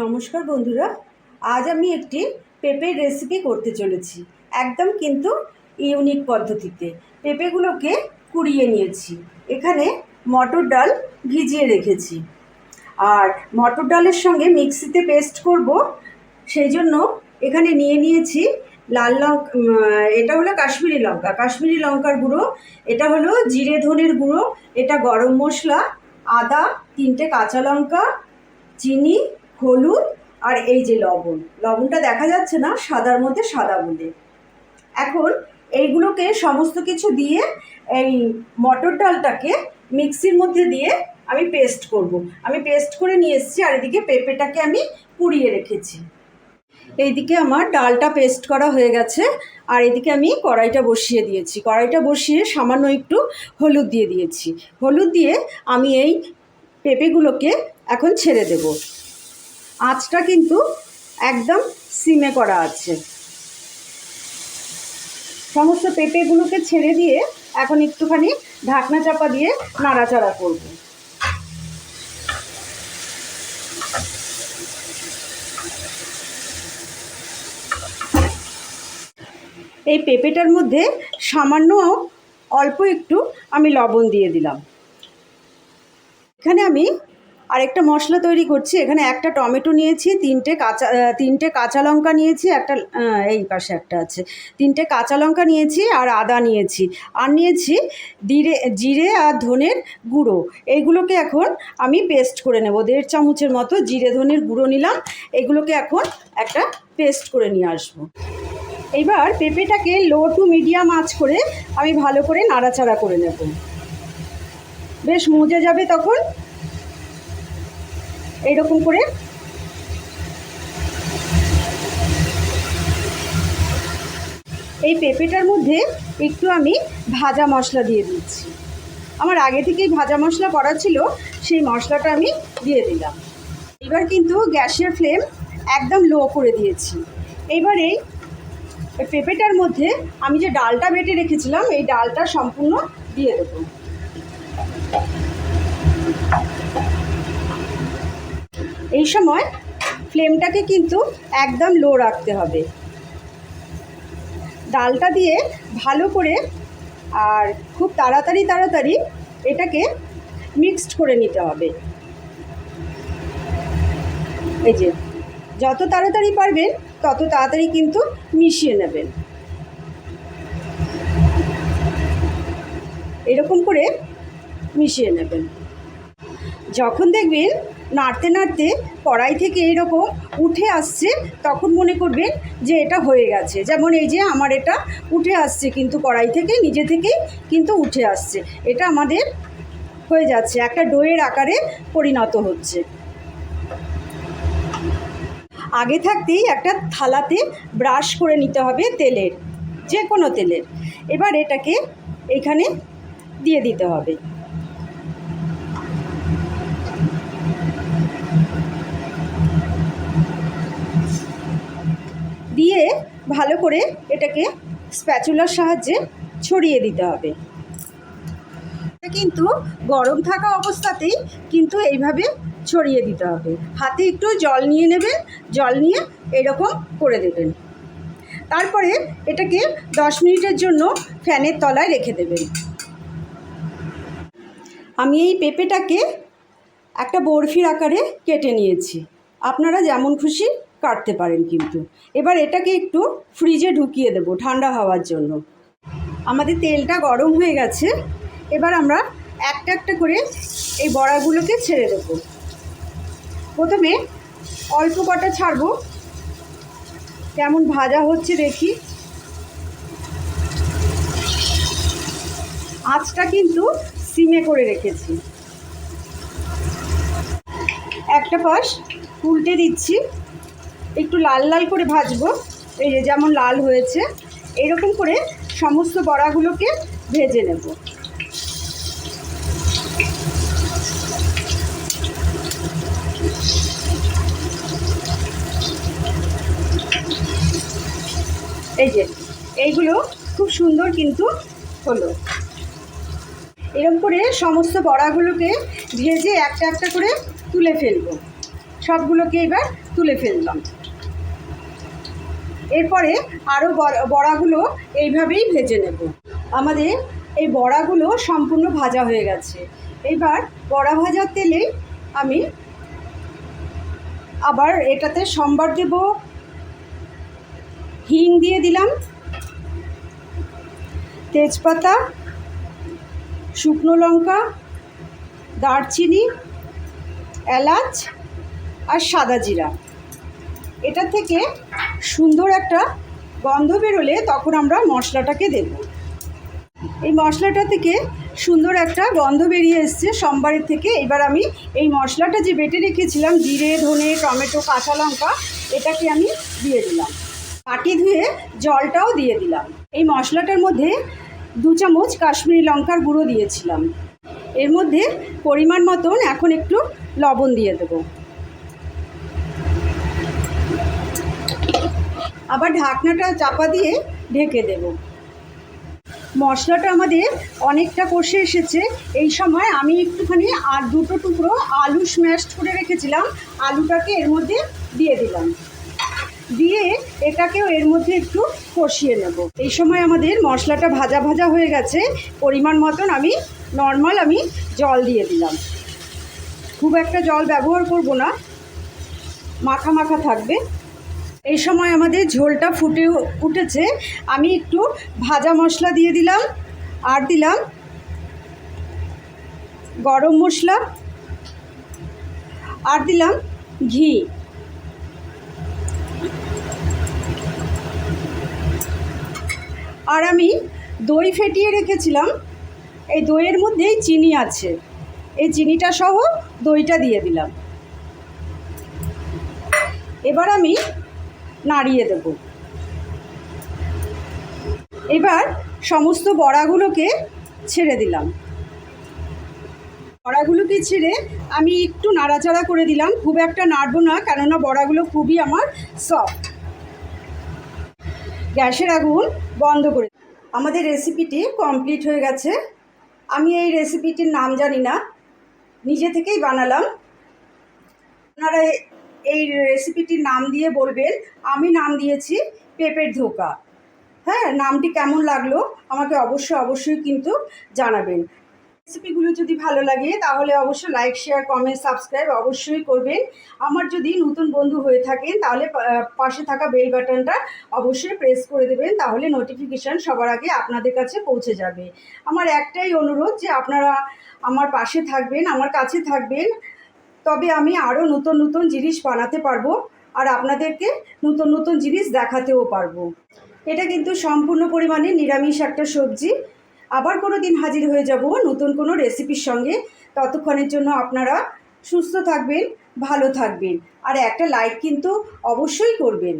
নমস্কার বন্ধুরা, আজ আমি একটি পেঁপের রেসিপি করতে চলেছি, একদম কিন্তু ইউনিক পদ্ধতিতে। পেঁপেগুলোকে কুড়িয়ে নিয়েছি, এখানে মটর ডাল ভিজিয়ে রেখেছি। আর মটর ডালের সঙ্গে মিক্সিতে পেস্ট করব, সেই জন্য এখানে নিয়ে নিয়েছি লাল লঙ্কা এটা হলো কাশ্মীরি লঙ্কা। কাশ্মীরি লঙ্কার গুঁড়ো, এটা হলো জিরে ধনের গুঁড়ো, এটা গরম মশলা, আদা, তিনটে কাঁচা লঙ্কা, চিনি হলুদ আর এই যে লবণ। লবণটা দেখা যাচ্ছে না, সাদার মধ্যে সাদা বলে। এখন এইগুলোকে সমস্ত কিছু দিয়ে এই মটর ডালটাকে মিক্সির মধ্যে দিয়ে আমি পেস্ট করব। আমি পেস্ট করে নিয়ে এসেছি, আর এদিকে পেঁপেটাকে আমি পুড়িয়ে রেখেছি। এইদিকে আমার ডালটা পেস্ট করা হয়ে গেছে, আর এদিকে আমি কড়াইটা বসিয়ে দিয়েছি। কড়াইটা বসিয়ে সামান্য একটু হলুদ দিয়ে দিয়েছি। হলুদ দিয়ে আমি এই পেঁপেগুলোকে এখন ছেড়ে দেব। আঁচটা কিন্তু একদম সিমে করা আছে। সমস্ত পেঁপেগুলোকে ছেড়ে দিয়ে এখন একটুখানি ঢাকনা চাপা দিয়ে নাড়াচাড়া করব। এই পেঁপেটার মধ্যে সামান্য অল্প একটু আমি লবণ দিয়ে দিলাম। এখানে আমি আরেকটা মশলা তৈরি করছি। এখানে একটা টমেটো নিয়েছি, তিনটে কাঁচা তিনটে কাঁচা লঙ্কা নিয়েছি, একটা এই পাশে একটা আছে। তিনটে কাঁচা লঙ্কা নিয়েছি আর আদা নিয়েছি। আর নিয়েছি জিরে জিরে আর ধনের গুঁড়ো। এইগুলোকে এখন আমি পেস্ট করে নেব। দেড় চামচের মতো জিরে ধনের গুঁড়ো নিলাম। এগুলোকে এখন একটা পেস্ট করে নিয়ে আসব। এইবার পেঁপেটাকে লো টু মিডিয়াম আঁচ করে আমি ভালো করে নাড়াচাড়া করে নেব। বেশ মজে যাবে তখন। এইরকম করে এই পেঁপেটার মধ্যে একটু আমি ভাজা মশলা দিয়ে দিচ্ছি। আমার আগে থেকেই ভাজা মশলা করা ছিল, সেই মশলাটা আমি দিয়ে দিলাম। এবার কিন্তু গ্যাসের ফ্লেম একদম লো করে দিয়েছি। এইবার এই এই পেঁপেটার মধ্যে আমি যে ডালটা বেটে রেখেছিলাম, এই ডালটা সম্পূর্ণ দিয়ে দেবো। এই সময় ফ্লেমটাকে কিন্তু একদম লো রাখতে হবে। ডালটা দিয়ে ভালো করে আর খুব তাড়াতাড়ি তাড়াতাড়ি এটাকে মিক্সড করে নিতে হবে। এই যে, যত তাড়াতাড়ি পারবেন, তত তাড়াতাড়ি কিন্তু মিশিয়ে নেবেন। এরকম করে মিশিয়ে নেবেন। যখন দেখবেন নাড়তে নাড়তে কড়াই থেকে এরকম উঠে আসছে, তখন মনে করবেন যে এটা হয়ে গেছে। যেমন এই যে আমার এটা উঠে আসছে কিন্তু কড়াই থেকে, নিজে থেকেই কিন্তু উঠে আসছে। এটা আমাদের হয়ে যাচ্ছে, একটা ডোয়ের আকারে পরিণত হচ্ছে। আগে থাকতেই একটা থালাতে ব্রাশ করে নিতে হবে তেলের যে কোনো তেলের। এবার এটাকে এখানে দিয়ে দিতে হবে। দিয়ে ভালো করে এটাকে স্প্যাচুলার সাহায্যে ছড়িয়ে দিতে হবে। কিন্তু গরম থাকা অবস্থাতেই কিন্তু এইভাবে ছড়িয়ে দিতে হবে। হাতে একটু জল নিয়ে নেবেন, জল নিয়ে এরকম করে দেবেন। তারপরে এটাকে দশ মিনিটের জন্য ফ্যানের তলায় রেখে দেবেন। আমি এই পেঁপেটাকে একটা বরফির আকারে কেটে নিয়েছি। আপনারা যেমন খুশি কাটতে পারেন কিন্তু। এবার এটাকে একটু ফ্রিজে ঢুকিয়ে দেবো ঠান্ডা হওয়ার জন্য। আমাদের তেলটা গরম হয়ে গেছে। এবার আমরা একটা একটা করে এই বড়াগুলোকে ছেড়ে দেবো। প্রথমে অল্প কটা ছাড়বো। কেমন ভাজা হচ্ছে দেখি। আঁচটা কিন্তু সিমে করে রেখেছি। একটা পাশ উল্টে দিচ্ছি। একটু লাল লাল করে ভাজবো। এই যে যেমন লাল হয়েছে, এরকম করে সমস্ত বড়াগুলোকে ভেজে নেব। এই যে, এইগুলো খুব সুন্দর কিন্তু হলো। এরকম করে সমস্ত বড়াগুলোকে ভেজে একটা একটা করে তুলে ফেলব। সবগুলোকে এবার তুলে ফেললাম। এরপরে আরও বড়াগুলো এইভাবেই ভেজে নেব। আমাদের এই বড়াগুলো সম্পূর্ণ ভাজা হয়ে গেছে। এবার বড়া ভাজার তেলে আমি আবার এটাতে সম্বার দেব, হিং দিয়ে দিলাম, তেজপাতা, শুকনো লঙ্কা, দারচিনি, এলাচ আর সাদা জিরা। এটা থেকে সুন্দর একটা গন্ধ বেরোলে তখন আমরা মশলাটাকে দেব। এই মশলাটা থেকে সুন্দর একটা গন্ধ বেরিয়ে এসছে সোমবারের থেকে। এবার আমি এই মশলাটা যে বেটে রেখেছিলাম, জিরে, ধনে, টমেটো, কাঁচা লঙ্কা, এটাকে আমি দিয়ে দিলাম। কাটি ধুয়ে জলটাও দিয়ে দিলাম। এই মশলাটার মধ্যে দু চামচ কাশ্মীরি লঙ্কার গুঁড়ো দিয়েছিলাম। এর মধ্যে পরিমাণ মতন এখন একটু লবণ দিয়ে দেবো। আবার ঢাকনাটা চাপা দিয়ে ঢেকে দেব। মশলাটা আমাদের অনেকটা কষে এসেছে। এই সময় আমি একটুখানি আর দুটো টুকরো আলু স্ম্যাশ করে রেখেছিলাম। আলুটাকে এর মধ্যে দিয়ে দিলাম। দিয়ে এটাকেও এর মধ্যে একটু কষিয়ে নেব। এই সময় আমাদের মশলাটা ভাজা ভাজা হয়ে গেছে। পরিমাণ মতন আমি নর্মাল আমি জল দিয়ে দিলাম। খুব একটা জল ব্যবহার করব না। মাখা মাখা থাকবে। এই সময় আমাদের ঝোলটা ফুটে উঠেছে। আমি একটু ভাজা মশলা দিয়ে দিলাম, আর দিলাম গরম মশলা, আর দিলাম ঘি। আর আমি দই ফেটিয়ে রেখেছিলাম। এই দইয়ের মধ্যেই চিনি আছে। এই চিনিটা সহ দইটা দিয়ে দিলাম। এবার আমি নাড়িয়ে দেব। এবার সমস্ত বড়াগুলোকে ছেড়ে দিলাম। বড়াগুলোকে ছেড়ে আমি একটু নাড়াচাড়া করে দিলাম। খুব একটা নাড়বো না, কেননা বড়াগুলো খুবই আমার সফট গ্যাসের আগুন বন্ধ করে আমাদের রেসিপিটি কমপ্লিট হয়ে গেছে। আমি এই রেসিপিটির নাম জানি না। নিজে থেকেই বানালাম। আপনারা এই রেসিপিটির নাম দিয়ে বলবেন, আমি নাম দিয়েছি পেঁপের ধোকা। হ্যাঁ নামটি কেমন লাগল আমাকে অবশ্যই অবশ্যই কিন্তু জানাবেন। রেসিপিগুলো যদি ভালো লাগে, তাহলে অবশ্যই লাইক শেয়ার কমেন্ট সাবস্ক্রাইব অবশ্যই করবেন। আমার যদি নতুন বন্ধু হয়ে থাকেন, তাহলে পাশে থাকা বেল বাটনটা অবশ্যই প্রেস করে দেবেন, তাহলে নোটিফিকেশান সবার আগে আপনাদের কাছে পৌঁছে যাবে। আমার একটাই অনুরোধ যে আপনারা আমার পাশে থাকবেন, আমার কাছে থাকবেন। তবে আমি আরও নতুন নতুন জিনিস বানাতে পারব আর আপনাদেরকে নতুন নতুন জিনিস দেখাতেও পারব। এটা কিন্তু সম্পূর্ণ পরিমাণে নিরামিষ একটা সবজি। আবার কোনো দিন হাজির হয়ে যাব নতুন কোনো রেসিপির সঙ্গে। ততক্ষণের জন্য আপনারা সুস্থ থাকবেন, ভালো থাকবেন। আর একটা লাইক কিন্তু অবশ্যই করবেন।